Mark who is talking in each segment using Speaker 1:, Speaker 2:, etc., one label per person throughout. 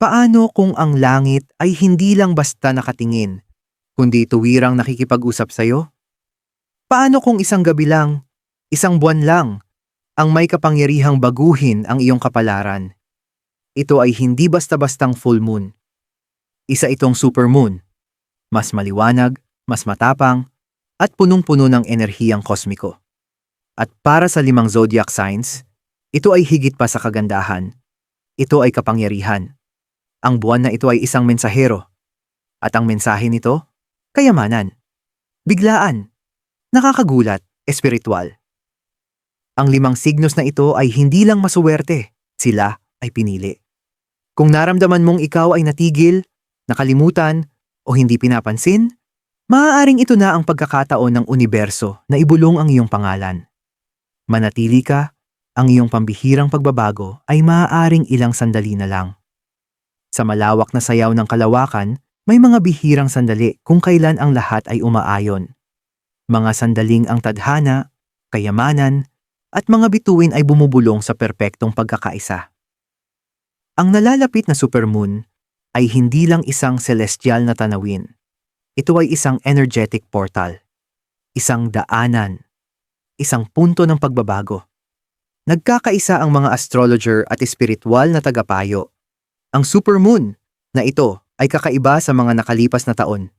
Speaker 1: Paano kung ang langit ay hindi lang basta nakatingin, kundi tuwirang nakikipag-usap sa'yo? Paano kung isang gabi lang, isang buwan lang, ang may kapangyarihang baguhin ang iyong kapalaran? Ito ay hindi basta-bastang full moon. Isa itong supermoon. Mas maliwanag, mas matapang, at punong-puno ng enerhiyang kosmiko. At para sa limang zodiac signs, ito ay higit pa sa kagandahan. Ito ay kapangyarihan. Ang buwan na ito ay isang mensahero. At ang mensahe nito, kayamanan. Biglaan. Nakakagulat, espiritual. Ang limang signos na ito ay hindi lang masuwerte, sila ay pinili. Kung naramdaman mong ikaw ay natigil, nakalimutan, o hindi pinapansin, maaaring ito na ang pagkakataon ng universo na ibulong ang iyong pangalan. Manatili ka, ang iyong pambihirang pagbabago ay maaaring ilang sandali na lang. Sa malawak na sayaw ng kalawakan, may mga bihirang sandali kung kailan ang lahat ay umaayon. Mga sandaling ang tadhana, kayamanan, at mga bituin ay bumubulong sa perpektong pagkakaisa. Ang nalalapit na supermoon ay hindi lang isang celestial na tanawin. Ito ay isang energetic portal, isang daanan, isang punto ng pagbabago. Nagkakaisa ang mga astrologer at espiritual na tagapayo. Ang supermoon na ito ay kakaiba sa mga nakalipas na taon.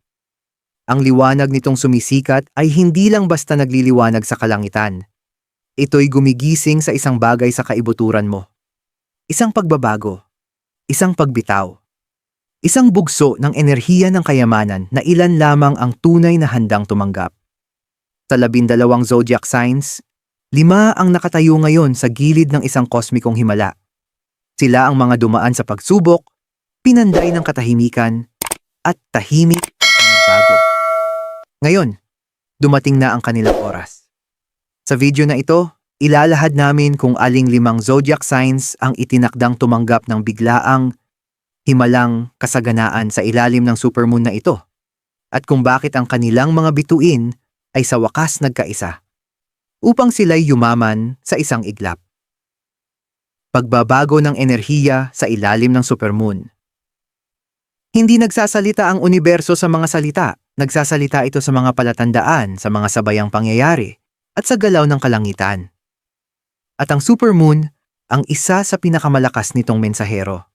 Speaker 1: Ang liwanag nitong sumisikat ay hindi lang basta nagliliwanag sa kalangitan. Ito'y gumigising sa isang bagay sa kaibuturan mo. Isang pagbabago. Isang pagbitaw. Isang bugso ng enerhiya ng kayamanan na ilan lamang ang tunay na handang tumanggap. Sa labindalawang zodiac signs, lima ang nakatayo ngayon sa gilid ng isang kosmikong himala. Sila ang mga dumaan sa pagsubok, pinanday ng katahimikan, at tahimik na nagbago. Ngayon, dumating na ang kanilang oras. Sa video na ito, ilalahad namin kung aling limang zodiac signs ang itinakdang tumanggap ng biglaang himalang kasaganaan sa ilalim ng supermoon na ito at kung bakit ang kanilang mga bituin ay sa wakas nagkaisa upang sila'y yumaman sa isang iglap. Pagbabago ng enerhiya sa ilalim ng supermoon. Hindi nagsasalita ang universo sa mga salita, nagsasalita ito sa mga palatandaan, sa mga sabayang pangyayari, at sa galaw ng kalangitan. At ang supermoon, ang isa sa pinakamalakas nitong mensahero.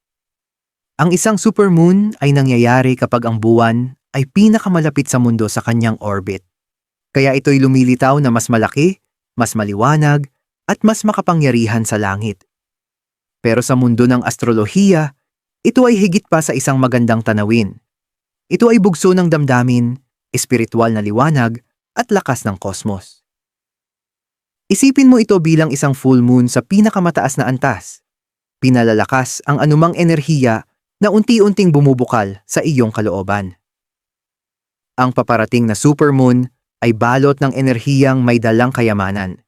Speaker 1: Ang isang supermoon ay nangyayari kapag ang buwan ay pinakamalapit sa mundo sa kanyang orbit. Kaya ito'y lumilitaw na mas malaki, mas maliwanag, at mas makapangyarihan sa langit. Pero sa mundo ng astrolohiya, ito ay higit pa sa isang magandang tanawin. Ito ay bugso ng damdamin, espiritual na liwanag, at lakas ng kosmos. Isipin mo ito bilang isang full moon sa pinakamataas na antas. Pinalalakas ang anumang enerhiya na unti-unting bumubukal sa iyong kalooban. Ang paparating na supermoon ay balot ng enerhiyang may dalang kayamanan.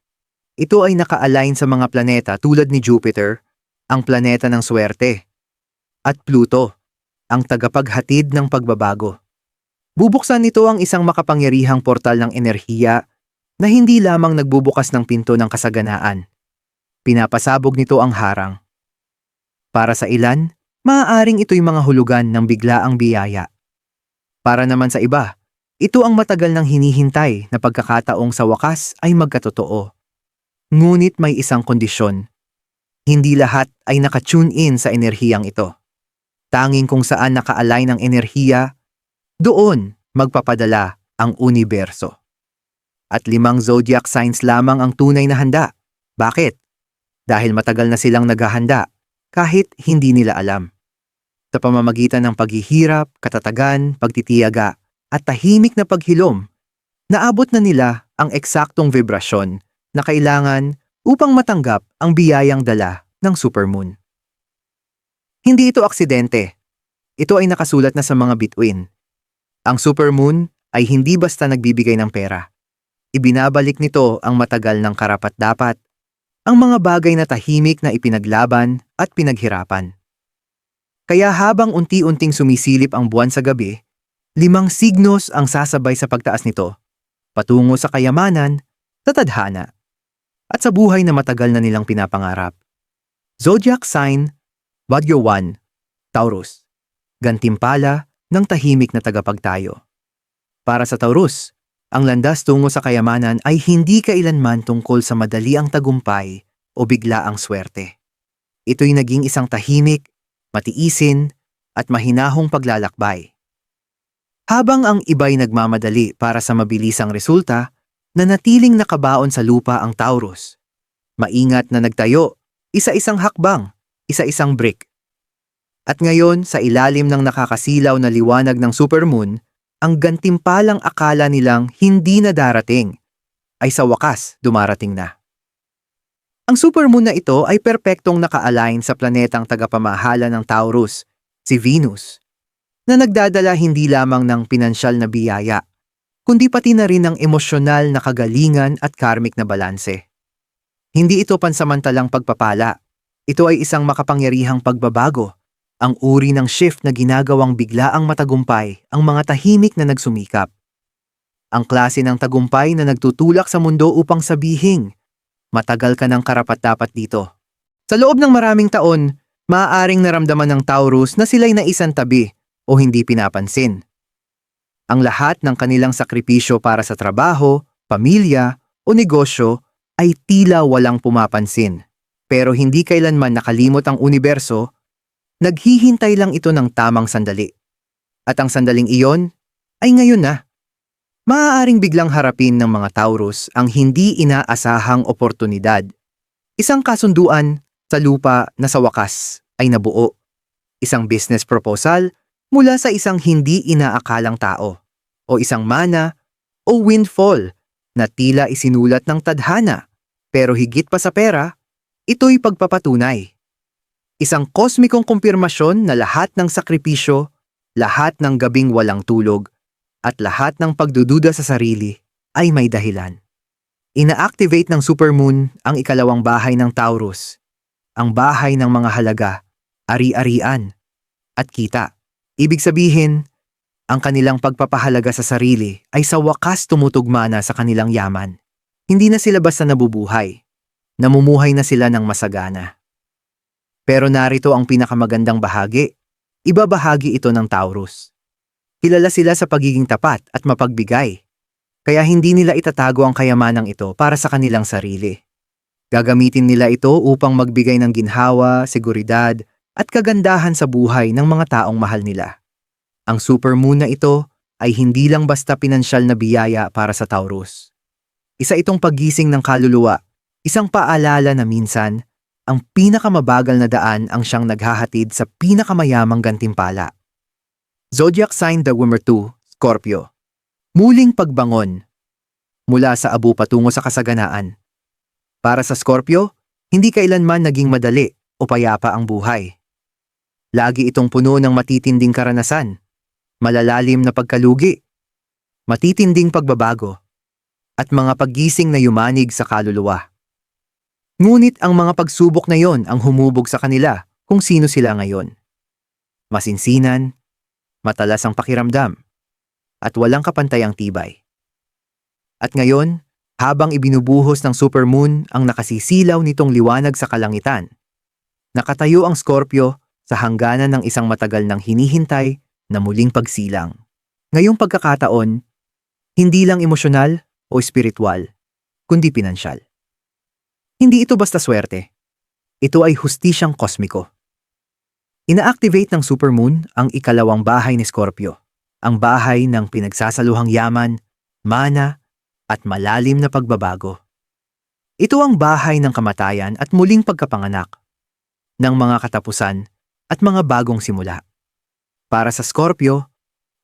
Speaker 1: Ito ay naka-align sa mga planeta tulad ni Jupiter, ang planeta ng swerte, at Pluto, ang tagapaghatid ng pagbabago. Bubuksan nito ang isang makapangyarihang portal ng enerhiya na hindi lamang nagbubukas ng pinto ng kasaganaan. Pinapasabog nito ang harang. Para sa ilan, maaaring ito'y mga hulugan ng biglaang biyaya. Para naman sa iba, ito ang matagal nang hinihintay na pagkakataong sa wakas ay magkatotoo. Ngunit may isang kondisyon. Hindi lahat ay nakatune in sa enerhiyang ito. Tanging kung saan naka-align ang enerhiya, doon magpapadala ang universo. At limang zodiac signs lamang ang tunay na handa. Bakit? Dahil matagal na silang naghahanda kahit hindi nila alam. Sa pamamagitan ng paghihirap, katatagan, pagtitiyaga, at tahimik na paghilom, naabot na nila ang eksaktong vibrasyon na kailangan upang matanggap ang biyayang dala ng supermoon. Hindi ito aksidente. Ito ay nakasulat na sa mga bituin. Ang supermoon ay hindi basta nagbibigay ng pera. Ibinabalik nito ang matagal ng karapat-dapat, ang mga bagay na tahimik na ipinaglaban at pinaghirapan. Kaya habang unti-unting sumisilip ang buwan sa gabi, limang signos ang sasabay sa pagtaas nito, patungo sa kayamanan, sa tadhana, at sa buhay na matagal na nilang pinapangarap. Zodiac sign, Bagyo 1, Taurus. Gantimpala ng tahimik na tagapagtayo. Para sa Taurus, ang landas tungo sa kayamanan ay hindi kailanman tungkol sa madali ang tagumpay o bigla ang swerte. Ito'y naging isang tahimik, matiisin, at mahinahong paglalakbay. Habang ang iba'y nagmamadali para sa mabilisang resulta, nanatiling nakabaon sa lupa ang Taurus. Maingat na nagtayo, isa-isang hakbang, isa-isang brick. At ngayon, sa ilalim ng nakakasilaw na liwanag ng supermoon, ang gantimpalang akala nilang hindi na darating, ay sa wakas dumarating na. Ang supermoon na ito ay perpektong naka-align sa planetang tagapamahala ng Taurus, si Venus, na nagdadala hindi lamang ng pinansyal na biyaya, kundi pati na rin ng emosyonal na kagalingan at karmic na balanse. Hindi ito pansamantalang pagpapala. Ito ay isang makapangyarihang pagbabago, ang uri ng shift na ginagawang biglaang matagumpay ang mga tahimik na nagsumikap. Ang klase ng tagumpay na nagtutulak sa mundo upang sabihin, matagal ka ng karapat-dapat dito. Sa loob ng maraming taon, maaaring naramdaman ng Taurus na sila'y naisang tabi o hindi pinapansin. Ang lahat ng kanilang sakripisyo para sa trabaho, pamilya o negosyo ay tila walang pumapansin. Pero hindi kailanman nakalimot ang universo, naghihintay lang ito ng tamang sandali. At ang sandaling iyon ay ngayon na. Maaaring biglang harapin ng mga Taurus ang hindi inaasahang oportunidad. Isang kasunduan sa lupa na sa wakas ay nabuo. Isang business proposal mula sa isang hindi inaakalang tao. O isang mana o windfall na tila isinulat ng tadhana. Pero higit pa sa pera, ito'y pagpapatunay. Isang kosmikong kumpirmasyon na lahat ng sakripisyo, lahat ng gabing walang tulog, at lahat ng pagdududa sa sarili ay may dahilan. Ina-activate ng supermoon ang ikalawang bahay ng Taurus, ang bahay ng mga halaga, ari-arian, at kita. Ibig sabihin, ang kanilang pagpapahalaga sa sarili ay sa wakas tumutugma na sa kanilang yaman. Hindi na sila basta nabubuhay. Namumuhay na sila ng masagana. Pero narito ang pinakamagandang bahagi. Ibabahagi ito ng Taurus. Kilala sila sa pagiging tapat at mapagbigay. Kaya hindi nila itatago ang kayamanang ito para sa kanilang sarili. Gagamitin nila ito upang magbigay ng ginhawa, seguridad, at kagandahan sa buhay ng mga taong mahal nila. Ang supermoon na ito ay hindi lang basta pinansyal na biyaya para sa Taurus. Isa itong paggising ng kaluluwa, isang paalala na minsan, ang pinakamabagal na daan ang siyang naghahatid sa pinakamayamang gantimpala. Zodiac sign the Wimmer 2, Scorpio. Muling pagbangon. Mula sa abo patungo sa kasaganaan. Para sa Scorpio, hindi kailanman naging madali o payapa ang buhay. Lagi itong puno ng matitinding karanasan, malalalim na pagkalugi, matitinding pagbabago, at mga paggising na yumanig sa kaluluwa. Ngunit ang mga pagsubok na yon ang humubog sa kanila kung sino sila ngayon. Masinsinan, matalas ang pakiramdam, at walang kapantayang tibay. At ngayon, habang ibinubuhos ng supermoon ang nakasisilaw nitong liwanag sa kalangitan, nakatayo ang Scorpio sa hangganan ng isang matagal nang hinihintay na muling pagsilang. Ngayong pagkakataon, hindi lang emosyonal o espiritual, kundi pinansyal. Hindi ito basta swerte. Ito ay hustisyang kosmiko. Ina-activate ng supermoon ang ikalawang bahay ni Scorpio, ang bahay ng pinagsasaluhang yaman, mana, at malalim na pagbabago. Ito ang bahay ng kamatayan at muling pagkapanganak, ng mga katapusan at mga bagong simula. Para sa Scorpio,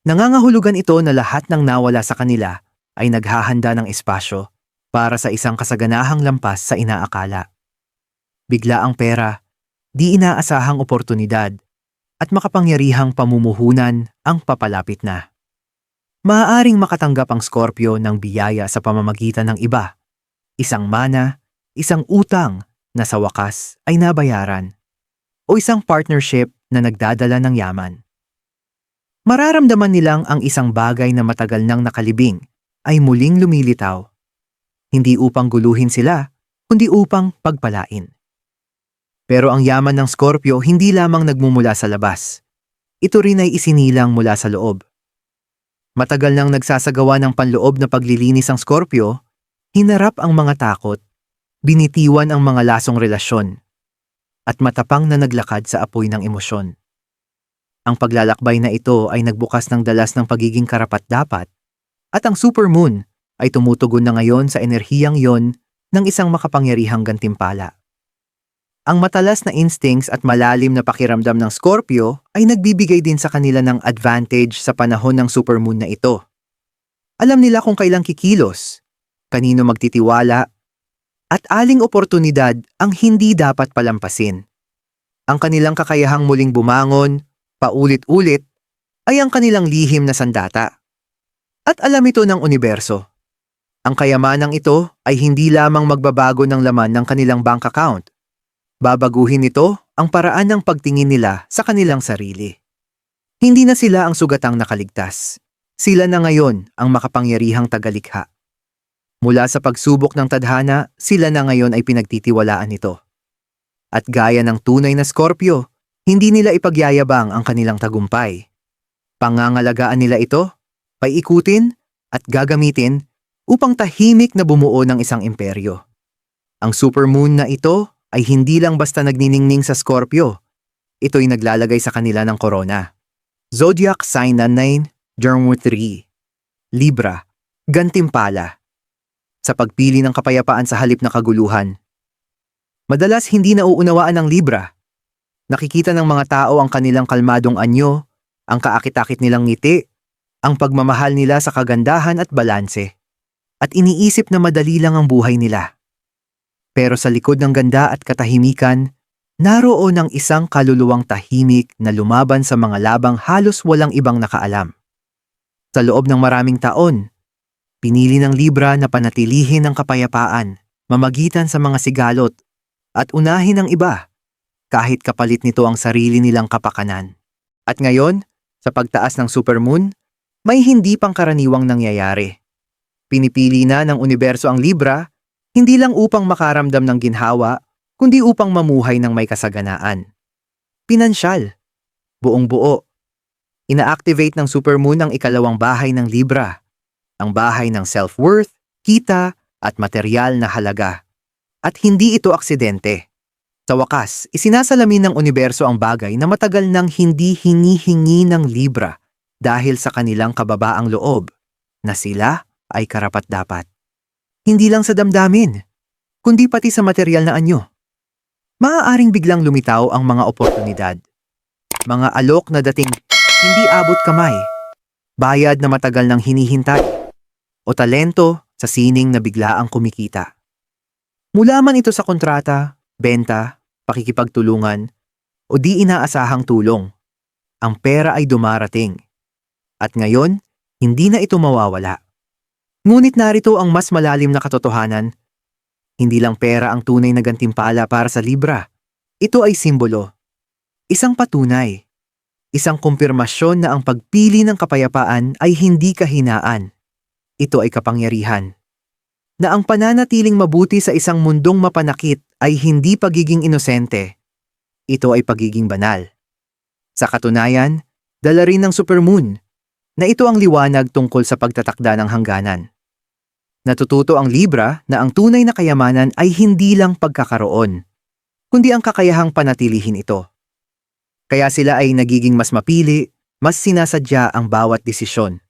Speaker 1: nangangahulugan ito na lahat ng nawala sa kanila ay naghahanda ng espasyo para sa isang kasaganahang lampas sa inaakala. Bigla ang pera, di inaasahang oportunidad, at makapangyarihang pamumuhunan ang papalapit na. Maaaring makatanggap ang Scorpio ng biyaya sa pamamagitan ng iba, isang mana, isang utang na sa wakas ay nabayaran, o isang partnership na nagdadala ng yaman. Mararamdaman nilang ang isang bagay na matagal nang nakalibing ay muling lumilitaw. Hindi upang guluhin sila, kundi upang pagpalain. Pero ang yaman ng Scorpio hindi lamang nagmumula sa labas. Ito rin ay isinilang mula sa loob. Matagal nang nagsasagawa ng panloob na paglilinis ang Scorpio, hinarap ang mga takot, binitiwan ang mga lasong relasyon, at matapang na naglakad sa apoy ng emosyon. Ang paglalakbay na ito ay nagbukas ng dalas ng pagiging karapat-dapat, at ang supermoon ay tumutugon na ngayon sa enerhiyang yon ng isang makapangyarihang gantimpala. Ang matalas na instincts at malalim na pakiramdam ng Scorpio ay nagbibigay din sa kanila ng advantage sa panahon ng supermoon na ito. Alam nila kung kailang kikilos, kanino magtitiwala, at aling oportunidad ang hindi dapat palampasin. Ang kanilang kakayahang muling bumangon, paulit-ulit, ay ang kanilang lihim na sandata. At alam ito ng universo. Ang kayamanang ito ay hindi lamang magbabago ng laman ng kanilang bank account. Babaguhin nito ang paraan ng pagtingin nila sa kanilang sarili. Hindi na sila ang sugatang nakaligtas. Sila na ngayon ang makapangyarihang tagalikha. Mula sa pagsubok ng tadhana, sila na ngayon ay pinagtitiwalaan nito. At gaya ng tunay na Scorpio, hindi nila ipagyayabang ang kanilang tagumpay. Pangangalagaan nila ito, paikutin, at gagamitin upang tahimik na bumuo ng isang imperyo. Ang supermoon na ito ay hindi lang basta nagniningning sa Scorpio. Ito'y naglalagay sa kanila ng korona. Zodiac sign na 9, Germo 3. Libra, Gantimpala. Sa pagpili ng kapayapaan sa halip na kaguluhan. Madalas hindi nauunawaan ng Libra. Nakikita ng mga tao ang kanilang kalmadong anyo, ang kaakit-akit nilang ngiti, ang pagmamahal nila sa kagandahan at balanse. At iniisip na madali lang ang buhay nila. Pero sa likod ng ganda at katahimikan, naroon ang isang kaluluwang tahimik na lumaban sa mga labang halos walang ibang nakaalam. Sa loob ng maraming taon, pinili ng Libra na panatilihin ang kapayapaan, mamagitan sa mga sigalot, at unahin ang iba, kahit kapalit nito ang sarili nilang kapakanan. At ngayon, sa pagtaas ng supermoon, may hindi pangkaraniwang nangyayari. Pinipili na ng universo ang Libra hindi lang upang makaramdam ng ginhawa, kundi upang mamuhay ng may kasaganaan. Pinansyal. Buong buo. Ina-activate ng supermoon ang ikalawang bahay ng Libra. Ang bahay ng self-worth, kita, at material na halaga. At hindi ito aksidente. Sa wakas, isinasalamin ng universo ang bagay na matagal nang hindi hinihingi ng Libra dahil sa kanilang kababaang loob na sila ay karapat-dapat. Hindi lang sa damdamin, kundi pati sa material na anyo. Maaaring biglang lumitaw ang mga oportunidad. Mga alok na dating hindi abot kamay, bayad na matagal nang hinihintay, o talento sa sining na biglaang kumikita. Mula man ito sa kontrata, benta, pakikipagtulungan, o di inaasahang tulong, ang pera ay dumarating. At ngayon, hindi na ito mawawala. Ngunit narito ang mas malalim na katotohanan. Hindi lang pera ang tunay na gantimpala para sa Libra. Ito ay simbolo. Isang patunay. Isang kumpirmasyon na ang pagpili ng kapayapaan ay hindi kahinaan. Ito ay kapangyarihan. Na ang pananatiling mabuti sa isang mundong mapanakit ay hindi pagiging inosente. Ito ay pagiging banal. Sa katunayan, dala rin ng supermoon na ito ang liwanag tungkol sa pagtatakda ng hangganan. Natututo ang Libra na ang tunay na kayamanan ay hindi lang pagkakaroon, kundi ang kakayahang panatilihin ito. Kaya sila ay nagiging mas mapili, mas sinasadya ang bawat desisyon.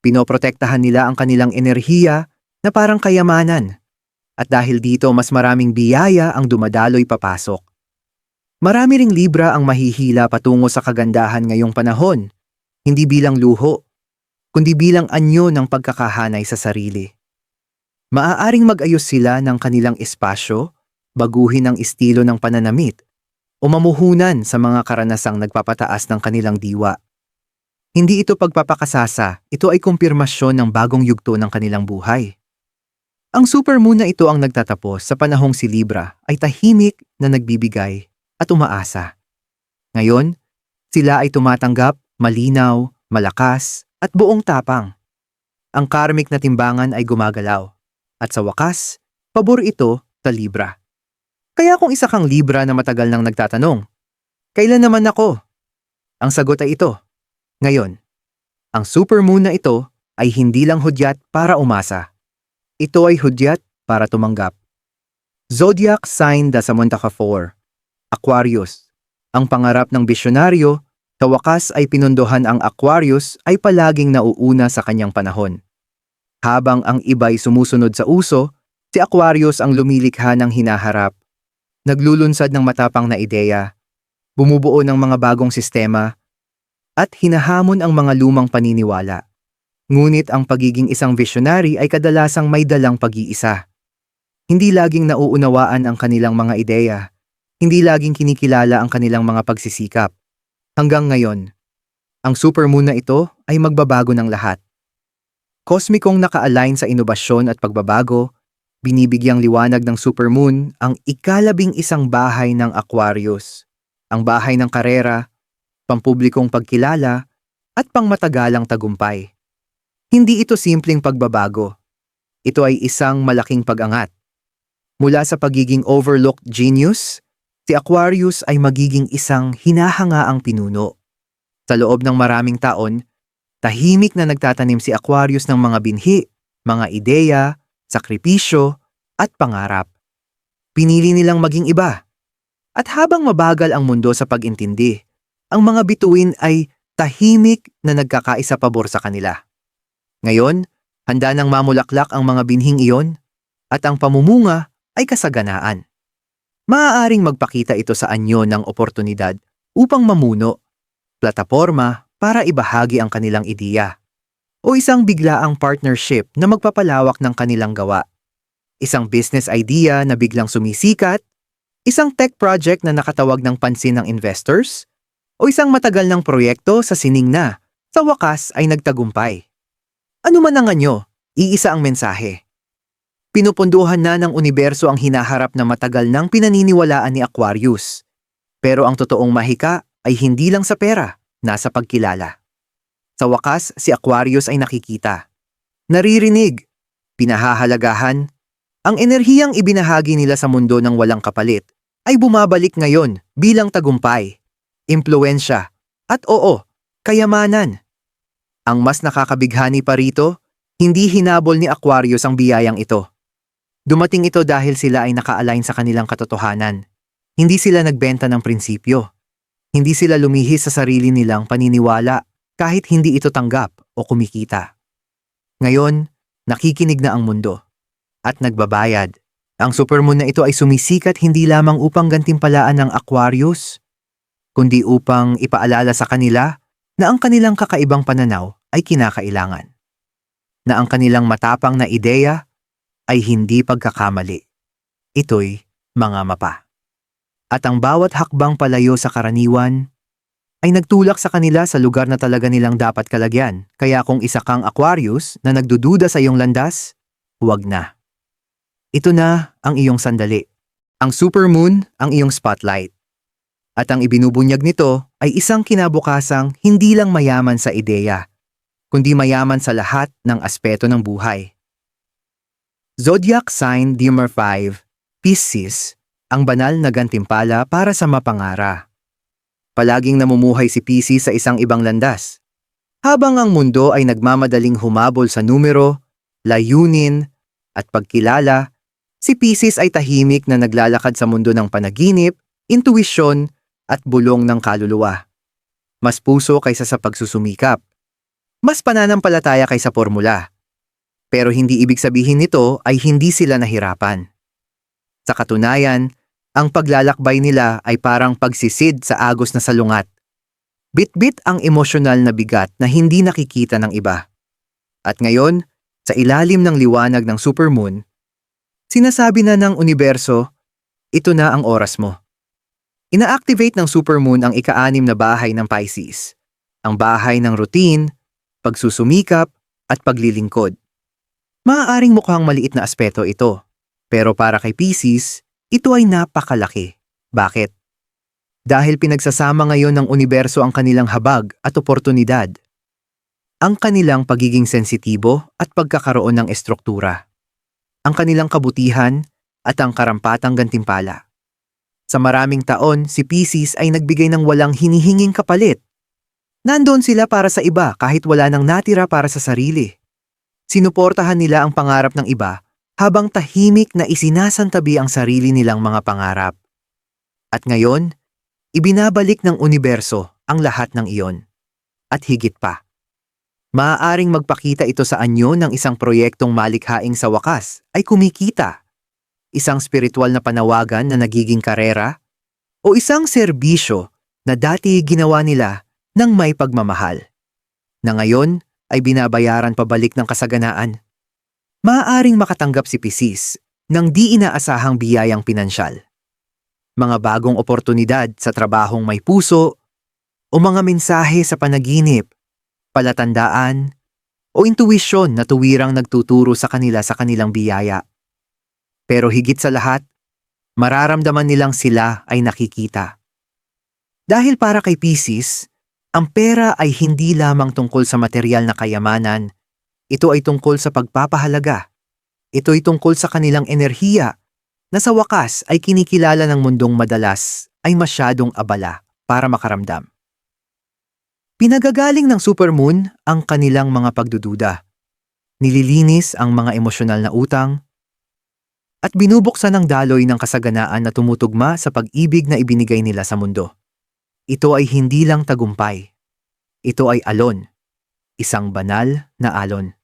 Speaker 1: Pinoprotektahan nila ang kanilang enerhiya na parang kayamanan. At dahil dito mas maraming biyaya ang dumadaloy papasok. Marami ring Libra ang mahihila patungo sa kagandahan ngayong panahon, hindi bilang luho, kundi bilang anyo ng pagkakahanay sa sarili. Maaaring mag-ayos sila ng kanilang espasyo, baguhin ang estilo ng pananamit, o mamuhunan sa mga karanasang nagpapataas ng kanilang diwa. Hindi ito pagpapakasasa, ito ay kumpirmasyon ng bagong yugto ng kanilang buhay. Ang supermoon na ito ang nagtatapos sa panahong si Libra ay tahimik na nagbibigay at umaasa. Ngayon, sila ay tumatanggap, malinaw, malakas, at buong tapang. Ang karmic na timbangan ay gumagalaw. At sa wakas, pabor ito sa Libra. Kaya kung isa kang Libra na matagal nang nagtatanong, kailan naman ako? Ang sagot ay ito. Ngayon, ang supermoon na ito ay hindi lang hudyat para umasa. Ito ay hudyat para tumanggap. Zodiac sign da sa Montaka 4. Aquarius. Ang pangarap ng bisyonaryo, sa wakas ay pinunduhan ang Aquarius ay palaging nauuna sa kanyang panahon. Habang ang iba'y sumusunod sa uso, si Aquarius ang lumilikha ng hinaharap. Naglulunsad ng matapang na ideya, bumubuo ng mga bagong sistema, at hinahamon ang mga lumang paniniwala. Ngunit ang pagiging isang visionary ay kadalasang may dalang pag-iisa. Hindi laging nauunawaan ang kanilang mga ideya. Hindi laging kinikilala ang kanilang mga pagsisikap. Hanggang ngayon, ang supermoon na ito ay magbabago ng lahat. Kosmikong naka-align sa inobasyon at pagbabago, binibigyang liwanag ng supermoon ang ikalabing isang bahay ng Aquarius, ang bahay ng karera, pampublikong pagkilala, at pangmatagalang tagumpay. Hindi ito simpleng pagbabago. Ito ay isang malaking pag-angat. Mula sa pagiging overlooked genius, si Aquarius ay magiging isang hinahangaang pinuno. Sa loob ng maraming taon, tahimik na nagtatanim si Aquarius ng mga binhi, mga ideya, sakripisyo, at pangarap. Pinili nilang maging iba. At habang mabagal ang mundo sa pag-intindi, ang mga bituin ay tahimik na nagkakaisa pabor sa kanila. Ngayon, handa nang mamulaklak ang mga binhing iyon at ang pamumunga ay kasaganaan. Maaaring magpakita ito sa anyo ng oportunidad upang mamuno, plataporma para ibahagi ang kanilang ideya, o isang biglaang partnership na magpapalawak ng kanilang gawa. Isang business idea na biglang sumisikat, isang tech project na nakatawag ng pansin ng investors, o isang matagal ng proyekto sa sining na, sa wakas ay nagtagumpay. Ano man ang anyo, iisa ang mensahe. Pinupunduhan na ng universo ang hinaharap na matagal nang pinaniniwalaan ni Aquarius. Pero ang totoong mahika ay hindi lang sa pera, nasa pagkilala. Sa wakas, si Aquarius ay nakikita. Naririnig, pinahahalagahan, ang enerhiyang ibinahagi nila sa mundo ng walang kapalit ay bumabalik ngayon bilang tagumpay, impluensya, at oo, kayamanan. Ang mas nakakabighani pa rito, hindi hinabol ni Aquarius ang biyayang ito. Dumating ito dahil sila ay naka-align sa kanilang katotohanan. Hindi sila nagbenta ng prinsipyo. Hindi sila lumihis sa sarili nilang paniniwala kahit hindi ito tanggap o kumikita. Ngayon, nakikinig na ang mundo. At nagbabayad. Ang supermoon na ito ay sumisikat hindi lamang upang gantimpalaan ng Aquarius, kundi upang ipaalala sa kanila na ang kanilang kakaibang pananaw ay kinakailangan. Na ang kanilang matapang na ideya ay hindi pagkakamali. Ito'y mga mapa. At ang bawat hakbang palayo sa karaniwan ay nagtulak sa kanila sa lugar na talaga nilang dapat kalagyan. Kaya kung isa kang Aquarius na nagdududa sa iyong landas, huwag na. Ito na ang iyong sandali. Ang supermoon ang iyong spotlight. At ang ibinubunyag nito ay isang kinabukasang hindi lang mayaman sa ideya, kundi mayaman sa lahat ng aspeto ng buhay. Zodiac sign Dimmer 5, Pisces, ang banal na gantimpala para sa mapangara. Palaging namumuhay si Pisces sa isang ibang landas. Habang ang mundo ay nagmamadaling humabol sa numero, layunin, at pagkilala, si Pisces ay tahimik na naglalakad sa mundo ng panaginip, intuisyon, at bulong ng kaluluwa. Mas puso kaysa sa pagsusumikap. Mas pananampalataya kaysa formula pero hindi ibig sabihin nito ay hindi sila nahirapan. Sa katunayan, ang paglalakbay nila ay parang pagsisid sa agos na salungat. Bit-bit ang emosyonal na bigat na hindi nakikita ng iba. At ngayon, sa ilalim ng liwanag ng supermoon, sinasabi na ng universo, ito na ang oras mo. Ina-activate ng supermoon ang ika-anim na bahay ng Pisces, ang bahay ng routine, pagsusumikap, at paglilingkod. Maaaring mukhang maliit na aspeto ito, pero para kay Pisces, ito ay napakalaki. Bakit? Dahil pinagsasama ngayon ng universo ang kanilang habag at oportunidad. Ang kanilang pagiging sensitibo at pagkakaroon ng estruktura. Ang kanilang kabutihan at ang karampatang gantimpala. Sa maraming taon, si Pisces ay nagbigay ng walang hinihinging kapalit. Nandoon sila para sa iba kahit wala nang natira para sa sarili. Sinuportahan nila ang pangarap ng iba habang tahimik na isinasantabi ang sarili nilang mga pangarap. At ngayon, ibinabalik ng universo ang lahat ng iyon. At higit pa. Maaaring magpakita ito sa anyo ng isang proyektong malikhaing sa wakas ay kumikita. Isang spiritual na panawagan na nagiging karera o isang serbisyo na dati ginawa nila ng may pagmamahal. Na ngayon ay binabayaran pabalik ng kasaganaan. Maaaring makatanggap si Pisces ng di inaasahang biyayang pinansyal. Mga bagong oportunidad sa trabahong may puso o mga mensahe sa panaginip palatandaan, o intuwisyon na tuwirang nagtuturo sa kanila sa kanilang biyaya. Pero higit sa lahat, mararamdaman nilang sila ay nakikita. Dahil para kay Pisces, ang pera ay hindi lamang tungkol sa material na kayamanan, ito ay tungkol sa pagpapahalaga. Ito ay tungkol sa kanilang enerhiya na sa wakas ay kinikilala ng mundong madalas ay masyadong abala para makaramdam. Pinagagaling ng supermoon ang kanilang mga pagdududa. Nililinis ang mga emosyonal na utang at binubuksan ang daloy ng kasaganaan na tumutugma sa pag-ibig na ibinigay nila sa mundo. Ito ay hindi lang tagumpay. Ito ay alon. Isang banal na alon.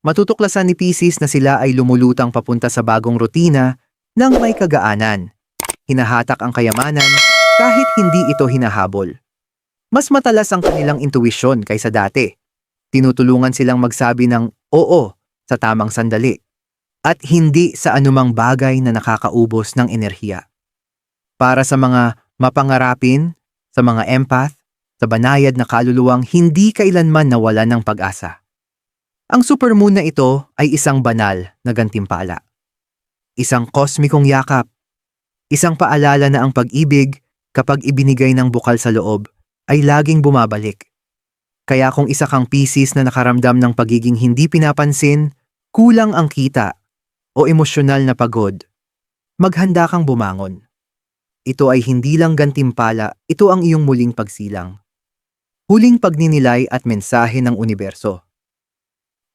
Speaker 1: Matutuklasan ni Pisces na sila ay lumulutang papunta sa bagong rutina ng may kagaanan. Hinahatak ang kayamanan kahit hindi ito hinahabol. Mas matalas ang kanilang intuwisyon kaysa dati. Tinutulungan silang magsabi ng oo sa tamang sandali at hindi sa anumang bagay na nakakaubos ng enerhiya. Para sa mga mapangarapin, sa mga empath, sa banayad na kaluluwang hindi kailanman nawala ng pag-asa. Ang supermoon na ito ay isang banal na gantimpala. Isang kosmikong yakap. Isang paalala na ang pag-ibig kapag ibinigay ng bukal sa loob ay laging bumabalik. Kaya kung isa kang Pisces na nakaramdam ng pagiging hindi pinapansin, kulang ang kita, o emosyonal na pagod, maghanda kang bumangon. Ito ay hindi lang gantimpala, ito ang iyong muling pagsilang. Huling pagninilay at mensahe ng universo.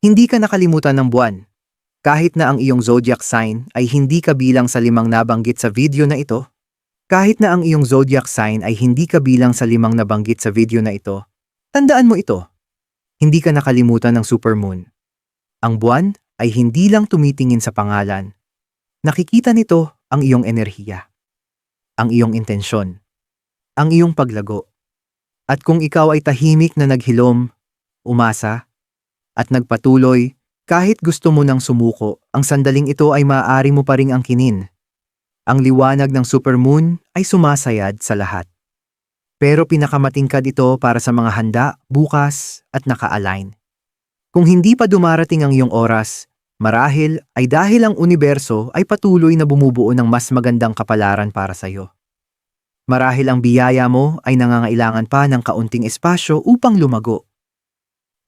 Speaker 1: Hindi ka nakalimutan ng buwan, kahit na ang iyong zodiac sign ay hindi kabilang sa limang nabanggit sa video na ito. Kahit na ang iyong zodiac sign ay hindi kabilang sa limang nabanggit sa video na ito, tandaan mo ito. Hindi ka nakalimutan ng supermoon. Ang buwan ay hindi lang tumitingin sa pangalan. Nakikita nito ang iyong enerhiya, ang iyong intensyon, ang iyong paglago. At kung ikaw ay tahimik na naghilom, umasa, at nagpatuloy, kahit gusto mo nang sumuko, ang sandaling ito ay maaari mo pa ring angkinin ang liwanag ng supermoon ay sumasayad sa lahat. Pero pinakamatingkad ito para sa mga handa, bukas at naka-align. Kung hindi pa dumarating ang iyong oras, marahil ay dahil ang universo ay patuloy na bumubuo ng mas magandang kapalaran para sa iyo. Marahil ang biyaya mo ay nangangailangan pa ng kaunting espasyo upang lumago.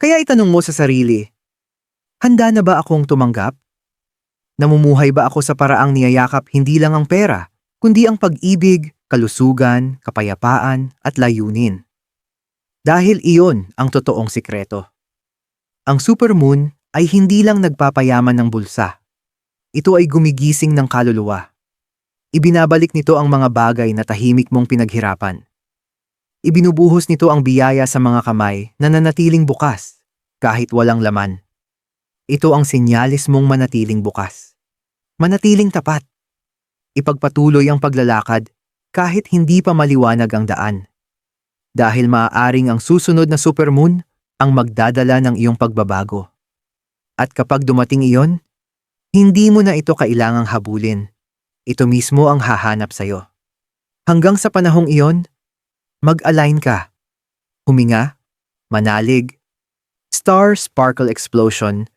Speaker 1: Kaya itanong mo sa sarili, handa na ba akong tumanggap? Namumuhay ba ako sa paraang niyayakap hindi lang ang pera, kundi ang pag-ibig, kalusugan, kapayapaan at layunin? Dahil iyon ang totoong sikreto. Ang supermoon ay hindi lang nagpapayaman ng bulsa. Ito ay gumigising ng kaluluwa. Ibinabalik nito ang mga bagay na tahimik mong pinaghirapan. Ibinubuhos nito ang biyaya sa mga kamay na nanatiling bukas kahit walang laman. Ito ang sinyalis mong manatiling bukas. Manatiling tapat. Ipagpatuloy ang paglalakad kahit hindi pa maliwanag ang daan. Dahil maaaring ang susunod na supermoon ang magdadala ng iyong pagbabago. At kapag dumating iyon, hindi mo na ito kailangang habulin. Ito mismo ang hahanap sa iyo. Hanggang sa panahong iyon, mag-align ka. Huminga, manalig, star sparkle explosion